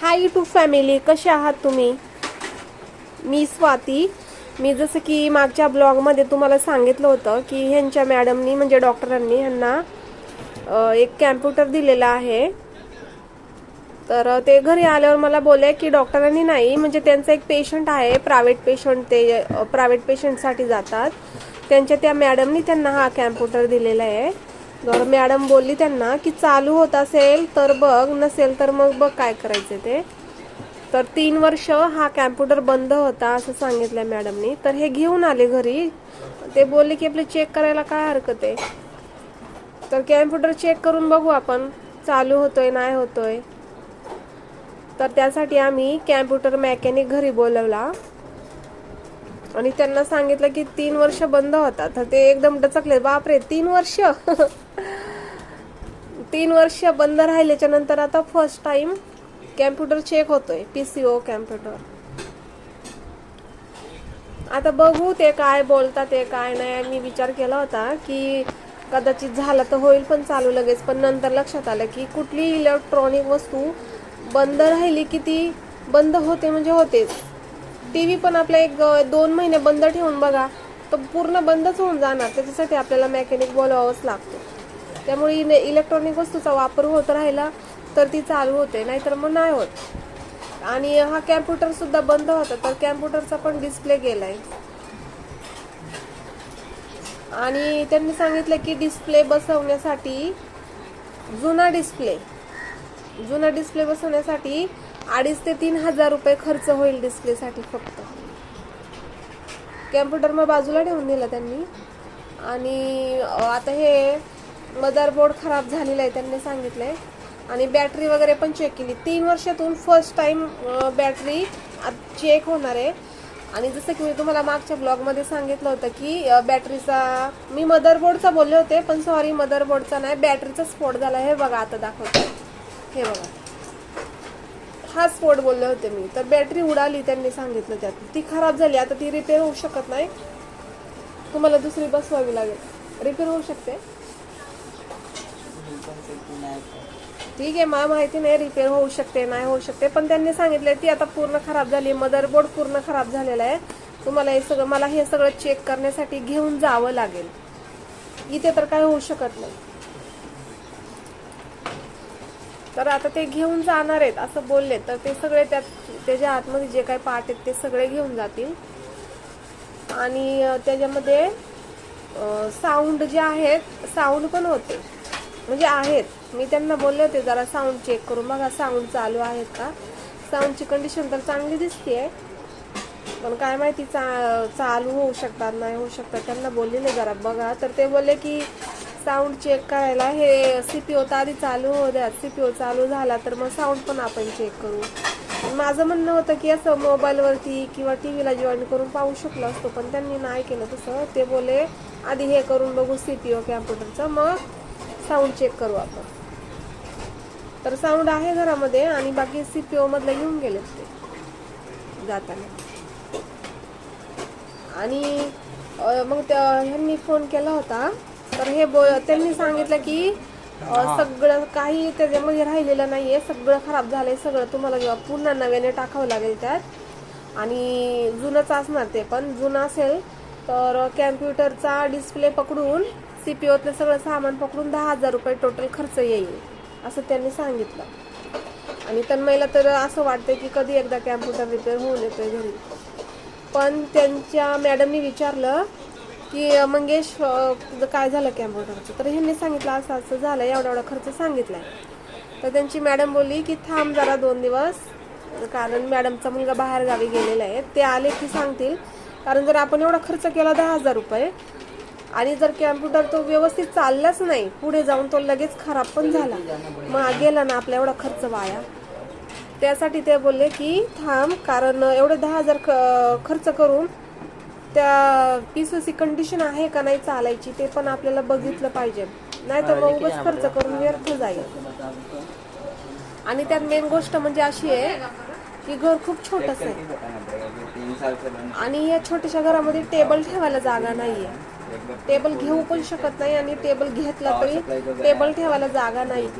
High to family कसे आहात तुम्ही? मी स्वाती. मी जसं की मागच्या ब्लॉगमध्ये तुम्हाला सांगितलं होतं की ह्यांच्या मॅडमनी म्हणजे डॉक्टरांनी ह्यांना एक कॅम्प्युटर दिलेला आहे. तर ते घरी आल्यावर मला बोलले की डॉक्टरांनी नाही म्हणजे त्यांचा एक पेशंट आहे प्रायव्हेट पेशंट ते प्रायव्हेट पेशंटसाठी जातात. त्यांच्या त्या मॅडमनी त्यांना हा कॅम्प्युटर दिलेला आहे. तर मॅडम बोलली त्यांना की चालू होत असेल तर बघ नसेल तर मग बघ काय करायचं ते. तर तीन वर्ष हा कॅम्प्युटर बंद होता असं सांगितलं मॅडमनी. तर हे घेऊन आले घरी. ते बोलले की आपले चेक करायला काय हरकत आहे? तर कॅम्प्युटर चेक करून बघू आपण. चालू होतोय नाही होतोय. तर त्यासाठी आम्ही कॅम्प्युटर मेकॅनिक घरी बोलवला. आणि त्यांना सांगितलं की तीन वर्ष बंद होता तर ते एकदम डचकले बापरे तीन वर्ष? तीन वर्ष बंद राहिल्याच्या नंतर आता फर्स्ट टाइम कॅम्प्युटर चेक होतोय पीसीओ कॅम्प्युटर आता बघू ते काय बोलतात ते काय नाही. मी विचार केला होता की कदाचित झालं तर होईल पण चालू लगेच. पण नंतर लक्षात आलं की कुठली इलेक्ट्रॉनिक वस्तू बंद राहिली की ती बंद होते म्हणजे होतेच. टी व्ही पण आपला एक दोन महिने बंद ठेवून बघा तो पूर्ण बंदच होऊन जाणार. त्याच्यासाठी आपल्याला मेकॅनिक बोलवावंच लागतो. त्यामुळे इले इलेक्ट्रॉनिक वस्तूचा वापर होत राहिला तर ती चालू होते नाहीतर मग नाही होत. आणि हा कॅम्प्युटर सुद्धा बंद होता तर कॅम्प्युटरचा पण डिस्प्ले गेलाय. आणि त्यांनी सांगितलं की डिस्प्ले बसवण्यासाठी जुना डिस्प्ले जुना डिस्प्ले बसवण्यासाठी अडीच ते तीन हजार रुपये खर्च होईल डिस्प्लेसाठी फक्त. कॅम्प्युटर मग बाजूला ठेवून दिला त्यांनी. आणि आता हे मदरबोर्ड खराब झालेला आहे त्यांनी सांगितलं आहे आणि बॅटरी वगैरे पण चेक केली. तीन वर्षातून फर्स्ट टाइम बॅटरी चेक होणार आहे. आणि जसं की मी तुम्हाला मागच्या ब्लॉगमध्ये सांगितलं होतं की बॅटरीचा मी मदरबोर्डचा बोलले होते पण सॉरी मदरबोर्डचा नाही बॅटरीचा स्फोट झाला हे बघा आता दाखवते. हे बघा. हा स्फोट बोलले होते मी. तर बॅटरी उडाली त्यांनी सांगितलं त्यात. ती खराब झाली आता ती रिपेअर होऊ शकत नाही. तुम्हाला दुसरी बसवावी लागेल. रिपेअर होऊ शकते. ठीक आहे मला माहिती नाही रिपेअर होऊ शकते नाही होऊ शकते पण त्यांनी सांगितलंय ती आता पूर्ण खराब झाली मदरबोर्ड पूर्ण खराब झालेला आहे. तुम्हाला हे सगळं मला हे सगळं चेक करण्यासाठी घेऊन जावं लागेल. इथे तर काय होऊ शकत नाही. तर आता ते घेऊन जाणार आहेत असं बोलले तर ते सगळे त्यात त्याच्या आतमध्ये जे काही पार्ट आहेत ते सगळे घेऊन जातील. आणि त्याच्यामध्ये साऊंड जे आहेत साऊंड पण होते. म्हणजे आहेत. मी त्यांना बोलले होते जरा साऊंड चेक करून बघा साऊंड चालू आहेत का? साऊंडची कंडिशन तर चांगली दिसते पण काय माहिती चा चालू होऊ शकतात नाही होऊ शकतात त्यांना बोललेले जरा बघा. तर ते बोलले की साऊंड चेक करायला हे सी पी ओ तर आधी चालू होऊ द्या सी पी ओ चालू झाला तर मग साऊंड पण आपण चेक करू. माझं म्हणणं होतं की असं मोबाईलवरती किंवा टी व्हीला जॉईन करून पाहू शकलो असतो पण त्यांनी नाही केलं तसं. ते बोले आधी हे करून बघू सी पी ओ कॅम्प्युटरचं मग साऊंड चेक करू आपण. तर साऊंड आहे घरामध्ये आणि बाकी सीपीओ मधलं घेऊन गेलेत ते. जाताना. आणि मग त्या ह्यांनी फोन केला होता. तर हे बो त्यांनी सांगितलं की सगळं काही त्याच्यामध्ये राहिलेलं नाहीये. सगळं खराब झालंय. सगळं तुम्हाला पुन्हा नव्याने टाकावं लागेल त्यात. आणि जुनंच असणार ते पण. जुनं असेल तर कॅम्प्युटरचा डिस्प्ले पकडून सीपीओतलं सगळं सामान पकडून दहा हजार रुपये टोटल खर्च येईल असं त्यांनी सांगितलं. आणि तन्मयला तर असं वाटतंय की कधी एकदा कॅम्प्युटर रिपेअर होऊन येतोय घरी. पण त्यांच्या मॅडमनी विचारलं की मंगेश काय झालं कॅम्प्युटरचं? तर ह्यांनी सांगितलं असं असं झालं एवढा एवढा खर्च सांगितलाय. तर त्यांची मॅडम बोलली की थांब जरा दोन दिवस कारण मॅडमचा मुलगा बाहेर गावी गेलेला आहे. ते आले की सांगतील कारण जर आपण एवढा खर्च केला दहा हजार रुपये आणि जर कॅम्प्युटर तो व्यवस्थित चाललाच नाही पुढे जाऊन तो लगेच खराब पण झाला. मग गेला ना आपला एवढा खर्च वाया. त्यासाठी ते बोलले की थांब कारण एवढे दहा हजार ख- खर्च करून त्या पीसीसी कंडिशन आहे का नाही चालायची ते पण आपल्याला बघितलं पाहिजे. नाही तर मग उगाच खर्च करून व्यर्थ जाईल. आणि त्यात मेन गोष्ट म्हणजे अशी आहे की घर खूप छोटस आहे. आणि या छोट्याशा घरामध्ये टेबल ठेवायला जागा नाहीये. टेबल घेऊ पण शकत नाही आणि टेबल घेतला तरी टेबल ठेवायला जागा नाही.